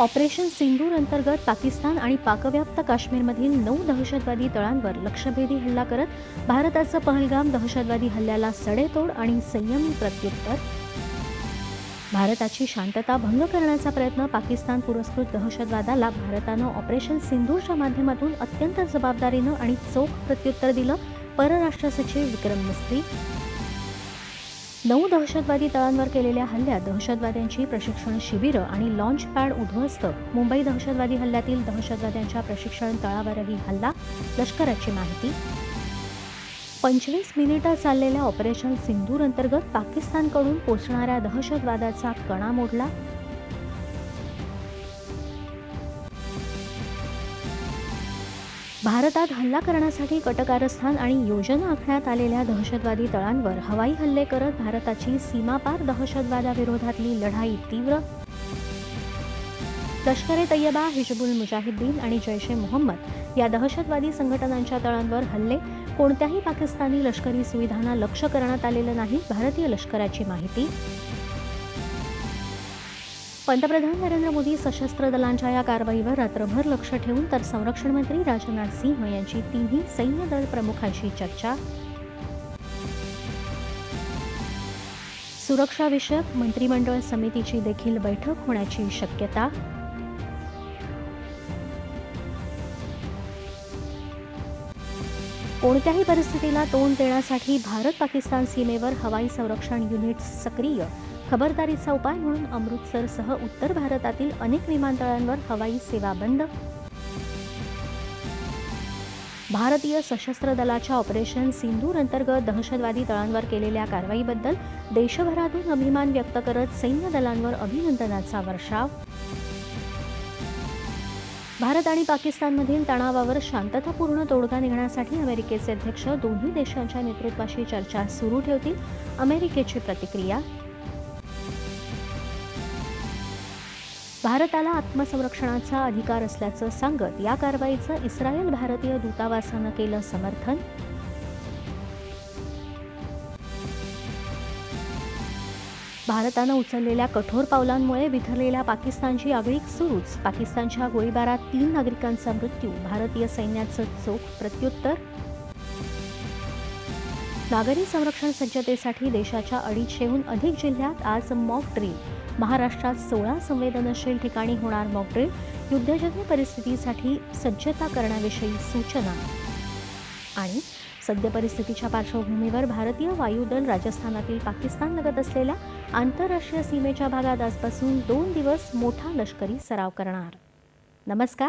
Operation सिंदूर अंतर्गत पाकिस्तान आणि पाकव्याप्त काश्मीरमधील नऊ दहशतवादी तळांवर लक्षभेदी हल्ला करत भारताचं पहलगाम दहशतवादी हल्ल्याला सडेतोड आणि संयमी प्रत्युत्तर. भारताची शांतता भंग करण्याचा प्रयत्न पाकिस्तान पुरस्कृत दहशतवादाला भारतानं ऑपरेशन सिंधूरच्या माध्यमातून अत्यंत जबाबदारीनं आणि चोख प्रत्युत्तर दिलं. परराष्ट्र सचिव विक्रम मिस्त्री नऊ दहशतवादी तळांवर केलेल्या हल्ल्यात दहशतवाद्यांची प्रशिक्षण शिबिरं आणि लॉन्च पॅड उद्ध्वस्त. मुंबई दहशतवादी हल्ल्यातील दहशतवाद्यांच्या प्रशिक्षण तळावरही हल्ला? लष्कराची माहिती. पंचवीस मिनिटं चाललेल्या ऑपरेशन सिंधूर अंतर्गत पाकिस्तानकडून पोचणाऱ्या दहशतवादाचा कणा मोडला? भारतात हल्ला करण्यासाठी कटकारस्थान आणि योजना आखण्यात आलेल्या दहशतवादी तळांवर हवाई हल्ले करत भारताची सीमापार दहशतवादाविरोधातली लढाई तीव्र. लष्कर ए तय्यबा हिजबुल मुजाहिद्दीन आणि जैश ए मोहम्मद या दहशतवादी संघटनांच्या तळांवर हल्ले. कोणत्याही पाकिस्तानी लष्करी सुविधांना लक्ष्य करण्यात आलेलं नाही भारतीय लष्कराची माहिती. पंतप्रधान नरेंद्र मोदी सशस्त्र दलांच्या या कारवाईवर रात्रभर लक्ष ठेवून तर संरक्षण मंत्री राजनाथ सिंह यांची तिन्ही सैन्य दल प्रमुखांशी चर्चा. सुरक्षाविषयक मंत्रिमंडळ समितीची देखील बैठक होण्याची शक्यता. कोणत्याही परिस्थितीला तोंड देण्यासाठी भारत पाकिस्तान सीमेवर हवाई संरक्षण युनिट्स सक्रिय खबरदारीचा उपाय म्हणून अमृतसरसह उत्तर भारतातील अनेक विमानतळांवर हवाई सेवा बंद. भारतीय सशस्त्र दलाच्या ऑपरेशन सिंधूर अंतर्गत दहशतवादी तळांवर केलेल्या कारवाईबद्दल देशभरातून अभिमान व्यक्त करत सैन्य दलांवर अभिनंदनाचा वर्षाव. भारत आणि पाकिस्तानमधील तणावावर शांततापूर्ण तोडगा निघण्यासाठी अमेरिकेचे अध्यक्ष दोन्ही देशांच्या नेतृत्वाशी चर्चा सुरू ठेवतील अमेरिकेची प्रतिक्रिया भारताला आत्मसंरक्षणाचा अधिकार असल्याचं सांगत या कारवाईचं इस्रायल भारतीय दूतावासानं केलं समर्थन. भारतानं उचललेल्या कठोर पावलांमुळे विथरलेल्या पाकिस्तानची आगळीक सुरूच. पाकिस्तानच्या गोळीबारात तीन नागरिकांचा मृत्यू भारतीय सैन्याचं चोख प्रत्युत्तर नागरी संरक्षण सज्जतेसाठी देशाच्या अडीचशेहून अधिक जिल्ह्यात आज मॉक ड्रिल महाराष्ट्रात सोळा संवेदनशील ठिकाणी होणार मॉक ड्रिल युद्धजन्य परिस्थितीसाठी सज्जता करण्याविषयी सूचना. आणि सद्य परिस्थितीच्या पार्श्वभूमीवर भारतीय वायुदल राजस्थानातील पाकिस्तान लगत असलेल्या आंतरराष्ट्रीय सीमेच्या भागात आजपासून दोन दिवस मोठा लष्करी सराव करणार. नमस्कार.